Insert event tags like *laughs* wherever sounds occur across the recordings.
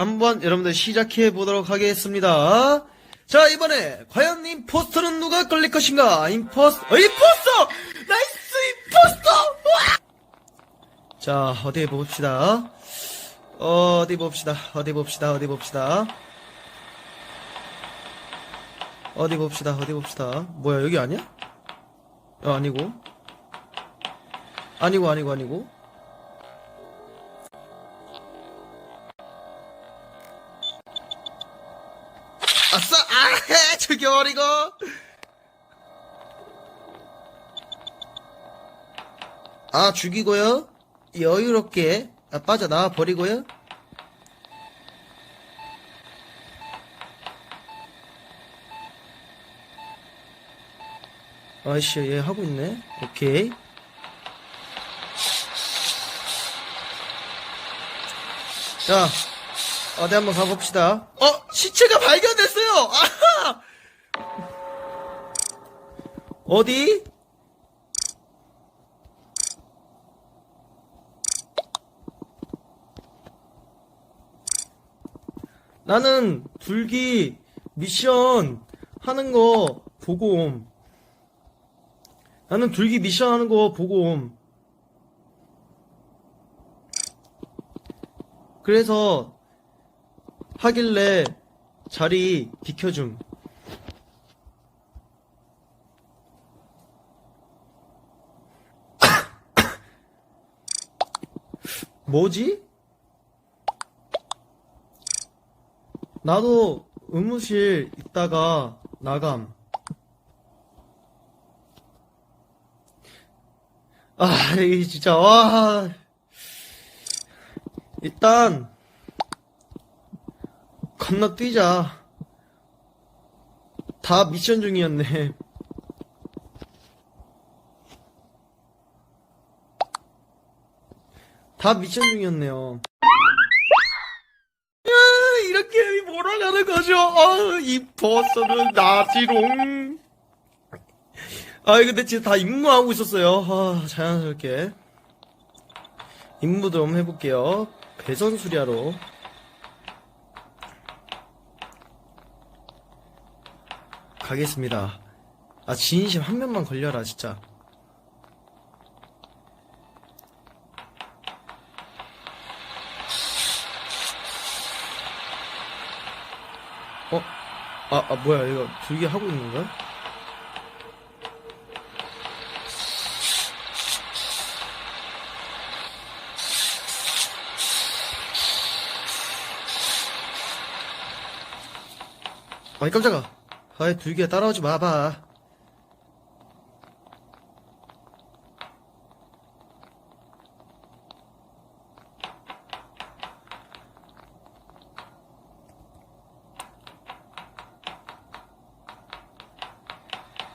한번 여러분들 시작해 보도록 하겠습니다. 자, 이번에 과연 임포스터는 누가 걸릴 것인가? 임포스터, 어, 임포스터! 나이스 임포스터! 자, 어디 봅시다. 어디 봅시다. 어디 봅시다. 어디 봅시다. 어디 봅시다. 어디 봅시다. 뭐야, 여기 아니야? 어, 아니고. 아니고, 아니고, 아니고. 죽여버리고! 아, 죽이고요. 여유롭게 아, 빠져나와 버리고요. 아이씨, 얘 하고 있네. 오케이. 자, 어디 한번 가봅시다. 어, 시체가 발견됐어요! 아하! 어디? 나는 둘기 미션 하는 거 보고 옴. 나는 둘기 미션 하는 거 보고 옴. 그래서 하길래 자리 비켜줌. 뭐지? 나도 의무실 있다가 나감. 아, 이 진짜, 와. 일단, 건너뛰자. 다 미션 중이었네. 다 미션 중이었네요. 야, 이렇게 몰아가는 거죠. 아, 이 버스는 나지롱. 아, 근데 진짜 다 임무하고 있었어요. 아, 자연스럽게. 임무 좀 해볼게요. 배선 수리하러. 가겠습니다. 아, 진심 한 명만 걸려라, 진짜. 아, 아, 뭐야, 이거 둘기 하고 있는 거야? 아이, 깜짝아. 아이, 둘기야, 따라오지 마봐.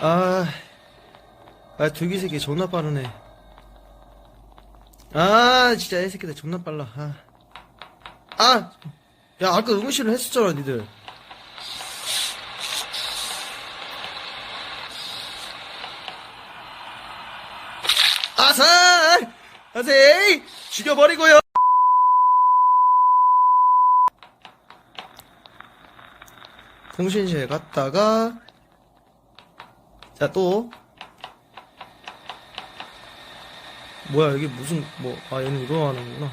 아, 아, 둘기 새끼 존나 빠르네. 아, 진짜 이 새끼들 존나 빨라. 아, 아, 야, 아까 의무실을 했었잖아, 니들. 아살! 아세이! 죽여버리고요! 통신실 갔다가, 자, 또. 뭐야, 이게 무슨, 뭐, 아, 얘는 이거 하는구나.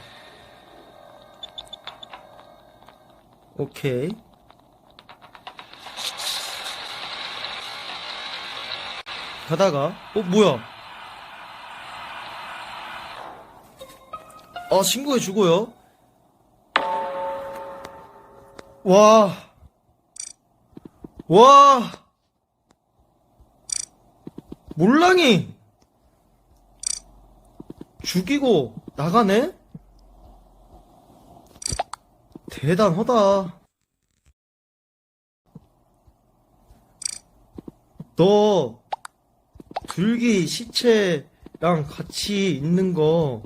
오케이. 가다가, 어, 뭐야? 어, 신고해 주고요. 와. 와. 몰랑이. 죽이고 나가네? 대단하다. 너, 둘기 시체랑 같이 있는 거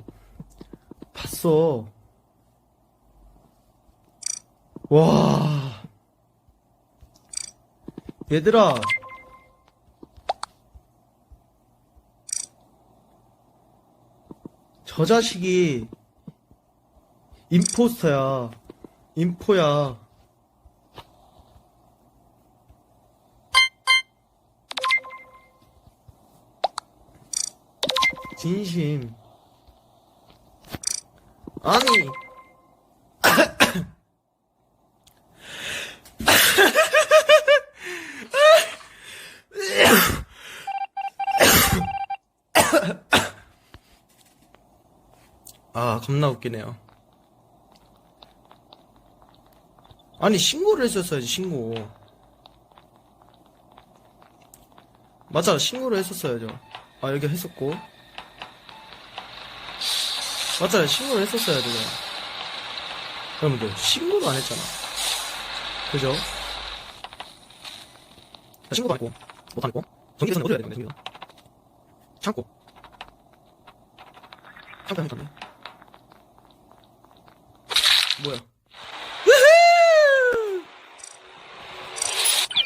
봤어. 와. 얘들아. 저 자식이 임포스터야. 인포야. 진심. 아니. 아, 겁나 웃기네요. 아니, 신고를 했었어야지, 신고. 맞아, 신고를 했었어야죠. 아, 여기 했었고. 맞아, 신고를 했었어야죠, 내가. 여러분들, 신고도 안 했잖아. 그죠? 자, 신고도 안 했고, 못안 했고, 전기세는 어디로 해야 되는데, 전기세 창고. 창고 하면 네 뭐야? 우후!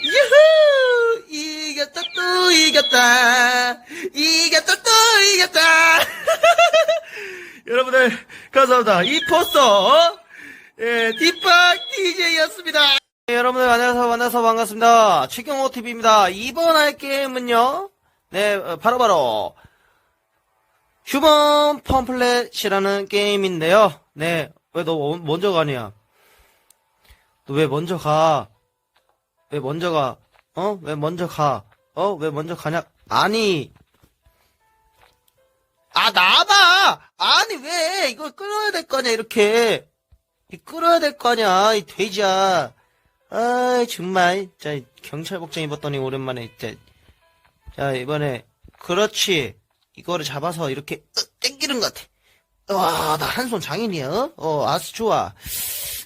유후! 이겼다 또 이겼다 이겼다 또 이겼다 *laughs* 여러분들 감사합니다 이 포스터 예, 뒷박 DJ였습니다 네, 여러분들 안녕하세요 만나서 반갑습니다 최경호 TV입니다 이번 할 게임은요 네 어, 바로 바로 휴먼 펌플렛이라는 게임인데요. 네, 왜 너 먼저 가냐? 너 왜 먼저 가? 왜 먼저 가? 어? 왜 먼저 가? 어? 왜 먼저 가냐? 아니. 아, 나봐! 아니, 왜? 이걸 끌어야 될 거냐, 이렇게. 이 끌어야 될 거냐, 이 돼지야. 아이, 정말. 자, 경찰 복장 입었더니 오랜만에, 자, 자, 이번에, 그렇지. 이거를 잡아서 이렇게 으, 땡기는 것 같아. 와, 나 한 손 장인이야. 어? 어, 아주 좋아.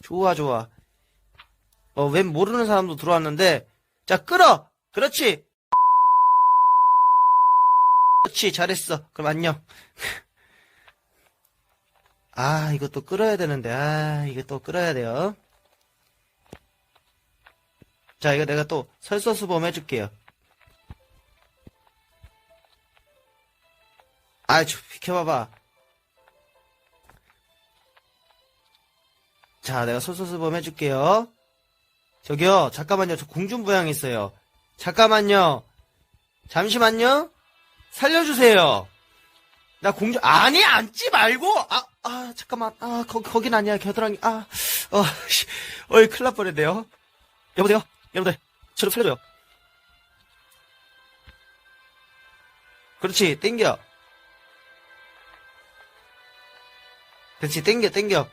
좋아, 좋아. 어, 웬 모르는 사람도 들어왔는데, 자, 끌어! 그렇지! 그렇지, 잘했어. 그럼 안녕. *laughs* 아, 이것도 끌어야 되는데, 아, 이거 또 끌어야 돼요. 자, 이거 내가 또 설서수범 해줄게요. 아, 좀 비켜봐봐. 자, 내가 솔솔수범 해줄게요. 저기요, 잠깐만요. 저 공중부양 있어요. 잠깐만요. 잠시만요. 살려주세요. 나 공중, 아니, 앉지 말고! 아, 아, 잠깐만. 아, 거, 거긴 아니야. 겨드랑이, 아, 어, 씨, 어이, 큰일 날 뻔했네요. 여보세요? 여러분들, 저를 살려줘요. 그렇지, 땡겨. 그렇지, 땡겨, 땡겨.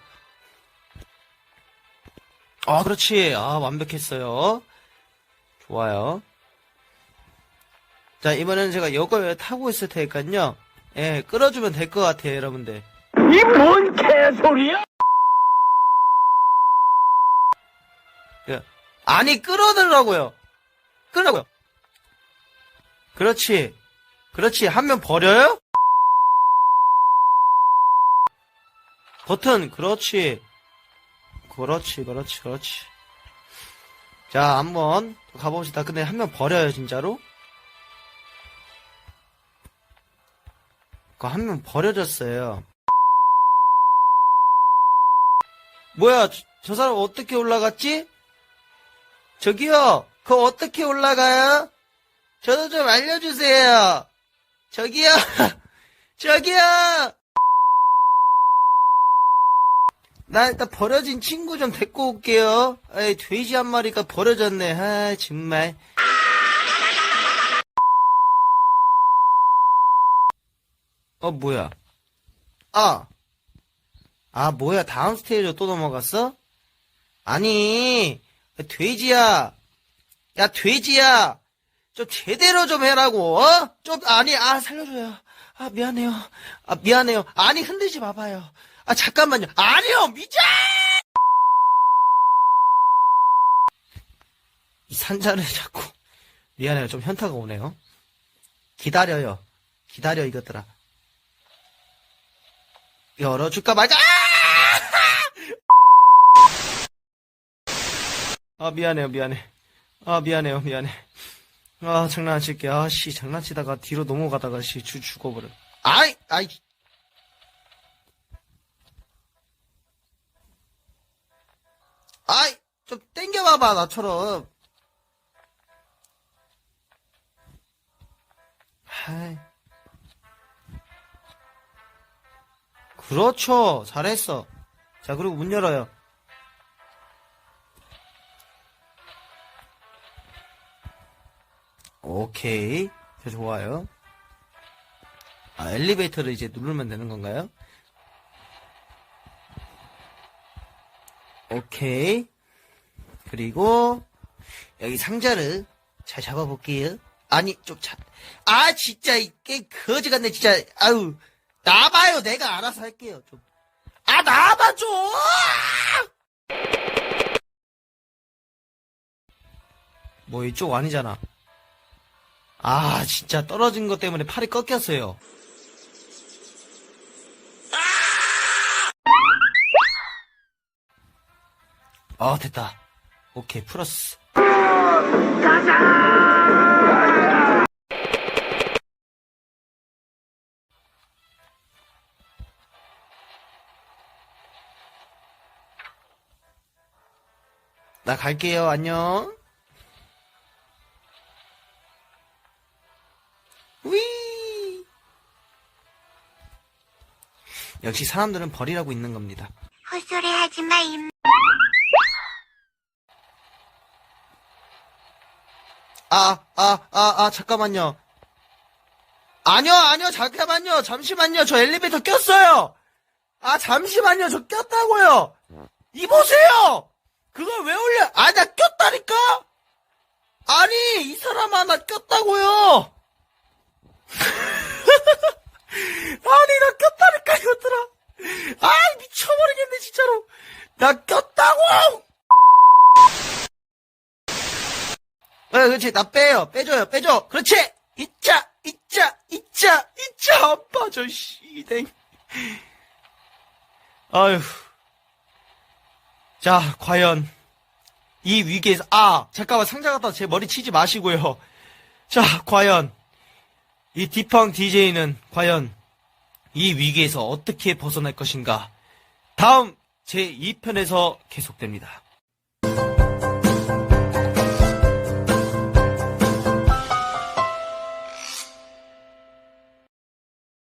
아, 그렇지. 아, 완벽했어요. 좋아요. 자, 이번에는 제가 이걸 타고 있을 테니까요. 예, 끌어주면 될 것 같아요, 여러분들. 이 뭔 개소리야? 예. 아니, 끌어들라고요. 끌라고요. 그렇지. 그렇지. 한 명 버려요? 버튼, 그렇지. 그렇지, 그렇지, 그렇지. 자, 한번 가봅시다. 근데 한 명 버려요, 진짜로? 그 한 명 버려졌어요. 뭐야, 저, 저 사람 어떻게 올라갔지? 저기요, 그거 어떻게 올라가요? 저도 좀 알려주세요. 저기요, *laughs* 저기요! 나 일단 버려진 친구 좀 데리고 올게요. 에이, 돼지 한 마리가 버려졌네. 아, 정말. 어, 뭐야. 아. 아, 뭐야. 다음 스테이지로 또 넘어갔어? 아니, 돼지야. 야, 돼지야. 좀 제대로 좀 해라고, 어? 좀, 아니, 아, 살려줘요. 아, 미안해요. 아, 미안해요. 아니, 흔들지 마봐요. 아, 잠깐만요. 아니요, 미자! 이 산자를 자꾸. 미안해요. 좀 현타가 오네요. 기다려요. 기다려, 이것들아. 열어줄까 말까? 아! 아, 미안해요, 미안해. 아, 미안해요, 미안해. 아, 장난 안 칠게. 아, 씨, 장난치다가 뒤로 넘어가다가, 씨, 죽, 죽어버려. 아이, 아이. 아이, 좀 땡겨봐봐, 나처럼. 하이. 그렇죠. 잘했어. 자, 그리고 문 열어요. 오케이. 저 좋아요. 아, 엘리베이터를 이제 누르면 되는 건가요? 오케이. 그리고, 여기 상자를 잘 잡아볼게요. 아니, 좀 자, 아, 진짜, 이게 거지 같네, 진짜. 아유, 나봐요. 내가 알아서 할게요, 좀. 아, 나봐, 좀! 뭐, 이쪽 아니잖아. 아, 진짜 떨어진 것 때문에 팔이 꺾였어요. 아, 됐다. 오케이, 플러스. 나 갈게요. 안녕. 역시 사람들은 버리라고 있는 겁니다. 헛소리 하지 마, 임. 아, 아, 아, 아, 잠깐만요. 아니요, 아니요, 잠깐만요. 잠시만요. 저 엘리베이터 꼈어요. 아, 잠시만요. 저 꼈다고요. 이보세요! 그걸 왜 올려? 아, 나 꼈다니까? 아니, 이 사람아, 나 꼈다고요. 아니, 나 꼈다니까, 이것들아. 아, 미쳐버리겠네, 진짜로. 나 꼈다고! 어, 그렇지. 나 빼요. 빼줘요. 빼줘. 그렇지. 있자, 있자, 있자, 있자. 안 빠져, 씨댕. 아휴. 자, 과연. 이 위기에서, 아, 잠깐만, 상자 갖다 제 머리 치지 마시고요. 자, 과연. 이 디팡 DJ는 과연 이 위기에서 어떻게 벗어날 것인가. 다음 제 2편에서 계속됩니다.